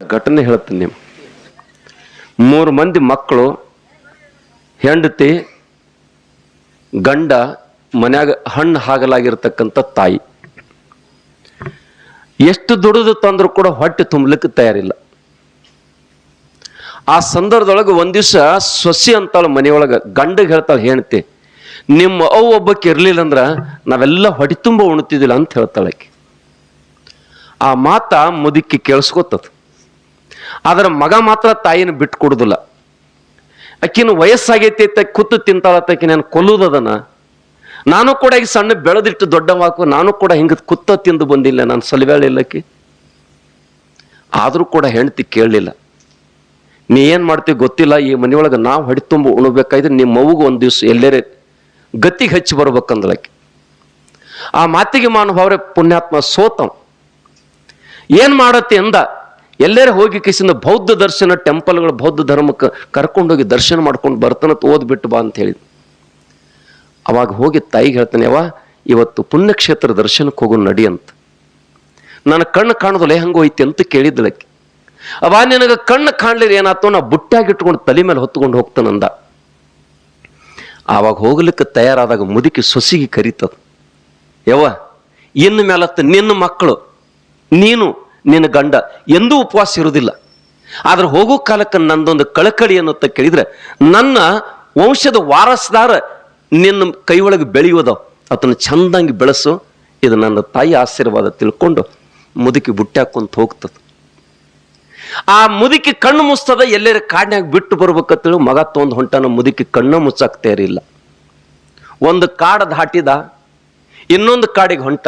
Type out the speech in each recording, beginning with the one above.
ಘಟನೆ ಹೇಳ್ತೀನಿ ನೀವು. ಮೂರು ಮಂದಿ ಮಕ್ಕಳು, ಹೆಂಡತಿ, ಗಂಡ, ಮನ್ಯಾಗ ಹಣ್ಣು ಹಾಗಲಾಗಿರ್ತಕ್ಕಂಥ ತಾಯಿ. ಎಷ್ಟು ದುಡಿದು ತಂದ್ರು ಕೂಡ ಹೊಟ್ಟೆ ತುಂಬಲಿಕ್ಕೆ ತಯಾರಿಲ್ಲ. ಆ ಸಂದರ್ಭದೊಳಗೆ ಒಂದ್ ದಿವಸ ಸೊಸಿ ಅಂತಾಳ ಮನೆಯೊಳಗೆ, ಗಂಡಗೆ ಹೇಳ್ತಾಳೆ, ಹೆಂಡತಿ, ನಿಮ್ಮ ಅವು ಒಬ್ಬಕ್ಕೆ ಇರಲಿಲ್ಲ ಅಂದ್ರ ನಾವೆಲ್ಲ ಹೊಟ್ಟೆ ತುಂಬ ಉಣ್ತಿದ್ದಿಲ್ಲ ಅಂತ ಹೇಳ್ತಾಳೆ ಆಕಿ. ಆ ಮಾತ ಮುದುಕಿ ಕೇಳಿಸ್ಕೊತದ. ಆದ್ರೆ ಮಗ ಮಾತ್ರ ತಾಯಿನ ಬಿಟ್ಟು ಕೊಡುದಿಲ್ಲ. ಅಕ್ಕಿನ ವಯಸ್ಸಾಗೈತಿ ಅಂತ ಕೂತು ತಿಂತಾಳತ್ತಕಿ ನಾನು ಕೊಲ್ಲುದನ್ನ ನಾನು ಕೂಡ ಈಗ ಸಣ್ಣ ಬೆಳೆದಿಟ್ಟು ದೊಡ್ಡವಾಕು ನಾನು ಕೂಡ ಹಿಂಗ ಕುತ್ತ ತಿಂದು ಬಂದಿಲ್ಲ ನಾನು ಸಲಿಬೇಳಿಲ್ಲಕ್ಕಿ ಆದರೂ ಕೂಡ ಹೆಂಡತಿ ಕೇಳಲಿಲ್ಲ. ನೀ ಏನ್ ಮಾಡ್ತೀವಿ ಗೊತ್ತಿಲ್ಲ, ಈ ಮನೆಯೊಳಗೆ ನಾವು ಹಡಿ ತುಂಬ ಉಣಬೇಕಾಯ್ತು ನಿಮ್ಮ ಮಗುಗೆ ಒಂದು ದಿವಸ ಎಲ್ಲೇ ಗತಿಗೆ ಹಚ್ಚಿ ಬರ್ಬೇಕಂದ್ಲಕ್ಕೆ ಆ ಮಾತಿಗೆ ಮಾನವರೇ ಪುಣ್ಯಾತ್ಮ ಸೋತಂ ಏನ್ ಮಾಡತ್ತೆ ಅಂದ? ಎಲ್ಲರೂ ಹೋಗಿ ಕಿಸಿಂದ ಬೌದ್ಧ ದರ್ಶನ ಟೆಂಪಲ್ಗಳು ಬೌದ್ಧ ಧರ್ಮಕ್ಕೆ ಕರ್ಕೊಂಡೋಗಿ ದರ್ಶನ ಮಾಡ್ಕೊಂಡು ಬರ್ತಾನ ಓದ್ಬಿಟ್ಟು ಬಾ ಅಂತ ಹೇಳಿದ್ರು ಅವಾಗ ಹೋಗಿ ತಾಯಿಗೆ ಹೇಳ್ತಾನೆ ಅವ ಇವತ್ತು ಪುಣ್ಯಕ್ಷೇತ್ರ ದರ್ಶನಕ್ಕೆ ಹೋಗೋ ನಡಿ ಅಂತ. ನನ್ನ ಕಣ್ಣು ಕಾಣೋದಿಲ್ಲ ಹೆಂಗೆ ಹೋಯ್ತಿ ಅಂತ ಕೇಳಿದ್ದಳಕ್ಕೆ ಅವ ನಿನಗೆ ಕಣ್ಣು ಕಾಣ್ಲಿಲ್ಲ ಏನಾಯ್ತು? ನಾ ಬುಟ್ಟಾಗಿ ಇಟ್ಕೊಂಡು ತಲೆ ಮೇಲೆ ಹೊತ್ಕೊಂಡು ಹೋಗ್ತಾನಂದ ಆವಾಗ ಹೋಗ್ಲಿಕ್ಕೆ ತಯಾರಾದಾಗ ಮುದುಕಿ ಸೊಸಿಗೆ ಕರೀತದ. ಯವ್ವ, ಇನ್ನು ಮೇಲತ್ತ ನಿನ್ನ ಮಕ್ಕಳು, ನೀನು ನಿನ್ನ ಗಂಡ ಎಂದೂ ಉಪವಾಸ ಇರುವುದಿಲ್ಲ. ಆದ್ರೆ ಹೋಗೋ ಕಾಲಕ್ಕೆ ನಂದೊಂದು ಕಳಕಳಿ ಅನ್ನುತ್ತ ಕೇಳಿದ್ರೆ, ನನ್ನ ವಂಶದ ವಾರಸ್ದಾರ ನಿನ್ನ ಕೈ ಒಳಗೆ ಬೆಳೆಯೋದು ಅದನ್ನು ಚಂದಂಗೆ ಬೆಳೆಸು, ಇದು ನನ್ನ ತಾಯಿ ಆಶೀರ್ವಾದ ತಿಳ್ಕೊಂಡು ಮುದುಕಿ ಬುಟ್ಟಿ ಹಾಕೊಂತ ಹೋಗ್ತದೆ. ಆ ಮುದುಕಿ ಕಣ್ಣು ಮುಸ್ತದ ಎಲ್ಲರ ಕಾಡಿನಾಗ ಬಿಟ್ಟು ಬರ್ಬೇಕಂತೇಳಿ ಮಗ ತೊಂದು ಹೊಂಟನ, ಮುದುಕಿ ಕಣ್ಣು ಮುಚ್ಚಾಕ್ತೇ ಇರಲಿಲ್ಲ ಒಂದು ಕಾಡ ದಾಟಿದ, ಇನ್ನೊಂದು ಕಾಡಿಗೆ ಹೊಂಟ.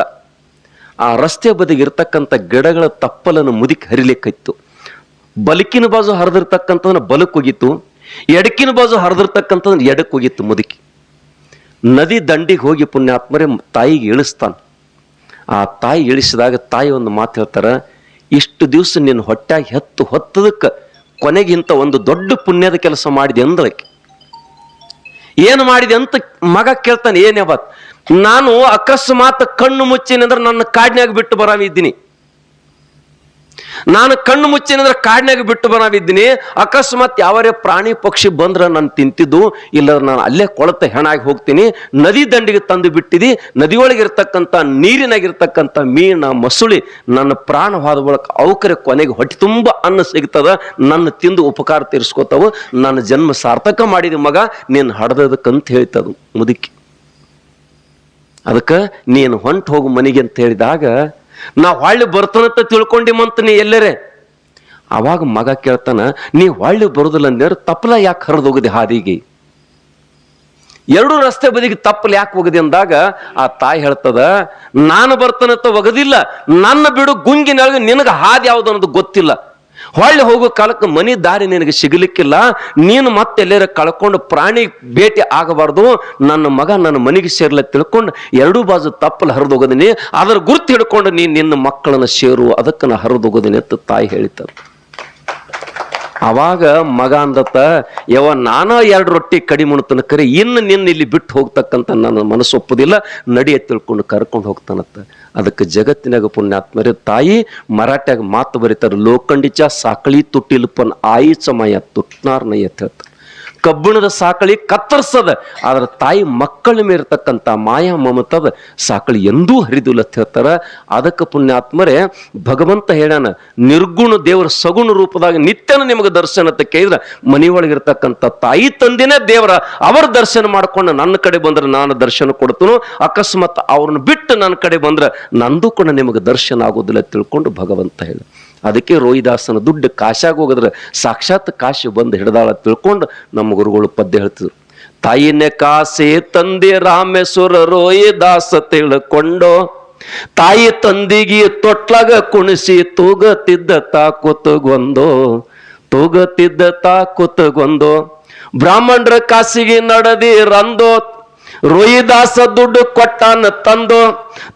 ಆ ರಸ್ತೆ ಬದಿಗೆ ಇರ್ತಕ್ಕಂಥ ಗಿಡಗಳ ತಪ್ಪಲನ್ನು ಮುದುಕಿ ಹರಿಲಿಕ್ಕಿತ್ತು. ಬಲಕಿನ ಬಾಜು ಹರಿದಿರ್ತಕ್ಕಂಥದನ್ನ ಬಲಕ್ಕೆ ಹೋಗಿತ್ತು. ಎಡಕಿನ ಬಾಜು ಹರಿದಿರ್ತಕ್ಕಂಥದನ್ನ ಎಡಕ್ಕೆ ಹೋಗಿತ್ತು ಮುದುಕಿ. ನದಿ ದಂಡಿಗೆ ಹೋಗಿ ಪುಣ್ಯಾತ್ಮರೇ ತಾಯಿಗೆ ಇಳಿಸ್ತಾನೆ. ಆ ತಾಯಿ ಇಳಿಸಿದಾಗ ತಾಯಿ ಒಂದು ಮಾತು ಹೇಳ್ತಾರೆ, ಇಷ್ಟು ದಿವಸ ನಿನ್ನ ಹೊಟ್ಟೆಗೆ ಹೆತ್ತು ಹೊತ್ತದಕ್ಕೆ ಕೊನೆಗಿಂತ ಒಂದು ದೊಡ್ಡ ಪುಣ್ಯದ ಕೆಲಸ ಮಾಡಿದೆ ಅಂದಳಕ್ಕೆ ಏನು ಮಾಡಿದೆ ಅಂತ ಮಗ ಕೇಳ್ತಾನೆ ಏನೇ ನಾನು ಅಕಸ್ಮಾತ್ ಕಣ್ಣು ಮುಚ್ಚಿನಂದ್ರೆ ನನ್ನ ಕಾಡ್ನ್ಯಾಗ ಬಿಟ್ಟು ಬರಾವಿದ್ದೀನಿ ನಾನು ಕಣ್ಣು ಮುಚ್ಚಿನಂದ್ರೆ ಕಾಡಿನಾಗ ಬಿಟ್ಟು ಬರಾವಿದ್ದೀನಿ ಅಕಸ್ಮಾತ್ ಯಾವರೇ ಪ್ರಾಣಿ ಪಕ್ಷಿ ಬಂದ್ರೆ ನಾನು ತಿಂತಿದ್ದು ಇಲ್ಲ ನಾನು ಅಲ್ಲೇ ಕೊಳತ ಹೆಣಾಗಿ ಹೋಗ್ತೀನಿ. ನದಿ ದಂಡಿಗೆ ತಂದು ಬಿಟ್ಟಿದಿ, ನದಿಯೊಳಗಿರ್ತಕ್ಕಂಥ ನೀರಿನಾಗಿರ್ತಕ್ಕಂಥ ಮೀನ ಮಸುಳಿ ನನ್ನ ಪ್ರಾಣ ಹೋದ ಬಳಕ ಅವಕರೆ ಕೊನೆಗೆ ಹೊಟ್ಟೆ ತುಂಬ ಅನ್ನ ಸಿಗ್ತದ. ನನ್ನ ತಿಂದು ಉಪಕಾರ ತೀರಿಸ್ಕೋತಾವು. ನನ್ನ ಜನ್ಮ ಸಾರ್ಥಕ ಮಾಡಿದ ಮಗ, ನೀನು ಹಡ್ದದಕ್ಕಂತ ಹೇಳ್ತದು ಮುದುಕಿ. ಅದಕ್ಕೆ ನೀನು ಹೊಂಟು ಹೋಗು ಮನೆಗೆ ಅಂತ ಹೇಳಿದಾಗ ನಾ ಹೊಳ್ಳಿ ಬರ್ತಾನಂತ ತಿಳ್ಕೊಂಡಿಮಂತ ನೀ ಎಲ್ಲರೇ. ಅವಾಗ ಮಗ ಕೇಳ್ತಾನ, ನೀ ಹೊಳ್ಳಿ ಬರುದಿಲ್ಲ ಅಂದ್ರೆ ತಪ್ಪಲ ಯಾಕೆ ಹರಿದು ಹೋಗಿದೆ ಹಾದಿಗೆ? ಎರಡು ರಸ್ತೆ ಬದಿಗೆ ತಪ್ಪಲು ಯಾಕೆ ಹೋಗಿದೆ ಅಂದಾಗ ಆ ತಾಯಿ ಹೇಳ್ತದ, ನಾನು ಬರ್ತಾನಂತ ಒಗದಿಲ್ಲ, ನನ್ನ ಬಿಡು ಗುಂಗಿನೊಳಗೆ ನಿನಗೆ ಹಾದಿ ಯಾವ್ದು ಅನ್ನೋದು ಗೊತ್ತಿಲ್ಲ. ಹೊಳ್ಳಿ ಹೋಗೋ ಕಾಲಕ್ಕೆ ಮನಿ ದಾರಿ ನಿನಗೆ ಸಿಗಲಿಕ್ಕಿಲ್ಲ. ನೀನು ಮತ್ತೆ ಎಲ್ಲರ ಕಳ್ಕೊಂಡು ಪ್ರಾಣಿ ಭೇಟಿ ಆಗಬಾರ್ದು. ನನ್ನ ಮಗ ನನ್ನ ಮನೆಗೆ ಸೇರ್ಲ ತಿಳ್ಕೊಂಡು ಎರಡೂ ಬಾಜು ತಪ್ಪಲು ಹರಿದೋಗೋದಿನಿ ಅದರ ಗುರುತು ಹಿಡ್ಕೊಂಡು ನೀನು ನಿನ್ನ ಮಕ್ಕಳನ್ನ ಸೇರು. ಅದಕ್ಕೆ ನಾ ಹರಿದೋಗೋದಿನಿ ಅಂತ ತಾಯಿ ಹೇಳಿತಾರೆ ಅವಾಗ ಮಗ ಅಂದತ್ತ ಯವ ನಾನೋ ಎರಡು ರೊಟ್ಟಿ ಕಡಿಮೆ ಉಣ್ತಾನ ಕರೆ, ಇನ್ನು ನಿನ್ನ ಇಲ್ಲಿ ಬಿಟ್ಟು ಹೋಗ್ತಕ್ಕಂಥ ನನ್ನ ಮನಸ್ಸು ಒಪ್ಪುದಿಲ್ಲ, ನಡಿಯ ತಿಳ್ಕೊಂಡು ಕರ್ಕೊಂಡು ಹೋಗ್ತಾನತ್ತ. ಅದಕ್ಕೆ ಜಗತ್ತಿನಾಗ ಪುಣ್ಯಾತ್ಮರೇ ತಾಯಿ, ಮರಾಠ್ಯಾಗ ಮಾತು ಬರೀತಾರೆ, ಲೋಕಂಡಿಚ ಸಾಕಳಿ ತುಟ್ಟಿಲ್ಪನ್ ಆಯಿ ಸಮಯ ತುಟ್ನಾರ್ನಯ್ಯ ಹೇಳ್ತಾರೆ ಕಬ್ಬಿಣದ ಸಾಕಳಿ ಕತ್ತರಿಸದ ಆದ್ರೆ ತಾಯಿ ಮಕ್ಕಳ ಮೇರ್ತಕ್ಕಂಥ ಮಾಯಾ ಮಮತದ ಸಾಕಳಿ ಎಂದೂ ಹರಿದಿಲ್ಲ ಅಂತ ಹೇಳ್ತಾರ. ಅದಕ್ಕೆ ಪುಣ್ಯಾತ್ಮರೇ, ಭಗವಂತ ಹೇಳ್ಯಾನ, ನಿರ್ಗುಣ ದೇವರ ಸಗುಣ ರೂಪದಾಗ ನಿತ್ಯನ ನಿಮಗೆ ದರ್ಶನ ಅಂತ ಕೇಳಿದ್ರೆ, ಮನೆಯೊಳಗಿರ್ತಕ್ಕಂಥ ತಾಯಿ ತಂದಿನೇ ದೇವರ, ಅವರ ದರ್ಶನ ಮಾಡ್ಕೊಂಡು ನನ್ನ ಕಡೆ ಬಂದ್ರೆ ನಾನು ದರ್ಶನ ಕೊಡ್ತನು, ಅಕಸ್ಮಾತ್ ಅವ್ರನ್ನ ಬಿಟ್ಟು ನನ್ನ ಕಡೆ ಬಂದ್ರೆ ನಂದು ಕೂಡ ನಿಮಗೆ ದರ್ಶನ ಆಗೋದಿಲ್ಲ ತಿಳ್ಕೊಂಡು ಭಗವಂತ ಹೇಳ ಅದಕ್ಕೆ ರೋಹಿದಾಸನ ದುಡ್ಡು ಕಾಶಾಗ ಹೋಗಿದ್ರೆ ಸಾಕ್ಷಾತ್ ಕಾಶಿ ಬಂದು ಹಿಡ್ದಾಳ ತಿಳ್ಕೊಂಡು ನಮ್ಮ ಗುರುಗಳು ಪದ್ಯ ಹೇಳ್ತಿದ್ರು. ತಾಯಿನ ಕಾಸೆ ತಂದೆ ರಾಮೇಶ್ವರ ರೋಹಿದಾಸ ತಿಳ್ಕೊಂಡು ತಾಯಿ ತಂದಿಗೆ ತೊಟ್ಲಾಗ ಕುಣಿಸಿ ತೂಗತಿದ್ದ ತಾಕುತಗೊಂದು ತೂಗತಿದ್ದ ತಾಕುತಗೊಂದು ಬ್ರಾಹ್ಮಣರ ಕಾಸಿಗೆ ನಡೆದಿ ರಂದೋ ರೋಹಿದಾಸ ದುಡ್ಡು ಕೊಟ್ಟಾನ ತಂದು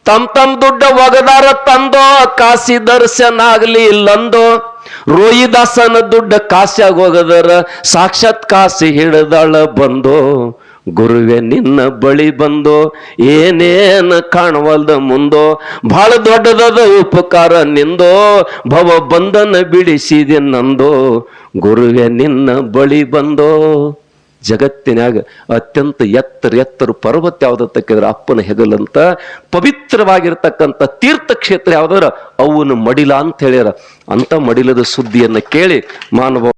ತಮ್ ತಮ್ ದುಡ್ಡ ಒಗದಾರ ತಂದೋ, ಕಾಸಿ ದರ್ಶನ ಆಗ್ಲಿ ಇಲ್ಲಂದೋ. ರೋಹಿದಾಸನ ದುಡ್ಡ ಕಾಸಿಯಾಗ ಹೋಗದರ ಸಾಕ್ಷಾತ್ ಕಾಸಿ ಹಿಡದಾಳ ಬಂದೋ. ಗುರುವೆ ನಿನ್ನ ಬಳಿ ಬಂದೋ, ಏನೇನ ಕಾಣವಲ್ದ ಮುಂದೋ. ಬಹಳ ದೊಡ್ಡದಾದ ಉಪಕಾರ ನಿಂದೋ, ಭವ ಬಂಧನ ಬಿಡಿಸಿದೆ ನಂದು. ಗುರುವೆ ನಿನ್ನ ಬಳಿ ಬಂದೋ. ಜಗತ್ತಿನಾಗ ಅತ್ಯಂತ ಎತ್ತರ ಎತ್ತರ ಪರ್ವತ ಯಾವ್ದಕ್ಕಿದ್ರೆ ಅಪ್ಪನ ಹೆಗಲಂತ ಪವಿತ್ರವಾಗಿರ್ತಕ್ಕಂಥ ತೀರ್ಥಕ್ಷೇತ್ರ ಯಾವ್ದಾರ, ಅವನು ಮಡಿಲ ಅಂತ ಹೇಳ್ಯಾರ. ಅಂತ ಮಡಿಲದ ಸುದ್ದಿಯನ್ನ ಕೇಳಿ ಮಾನವ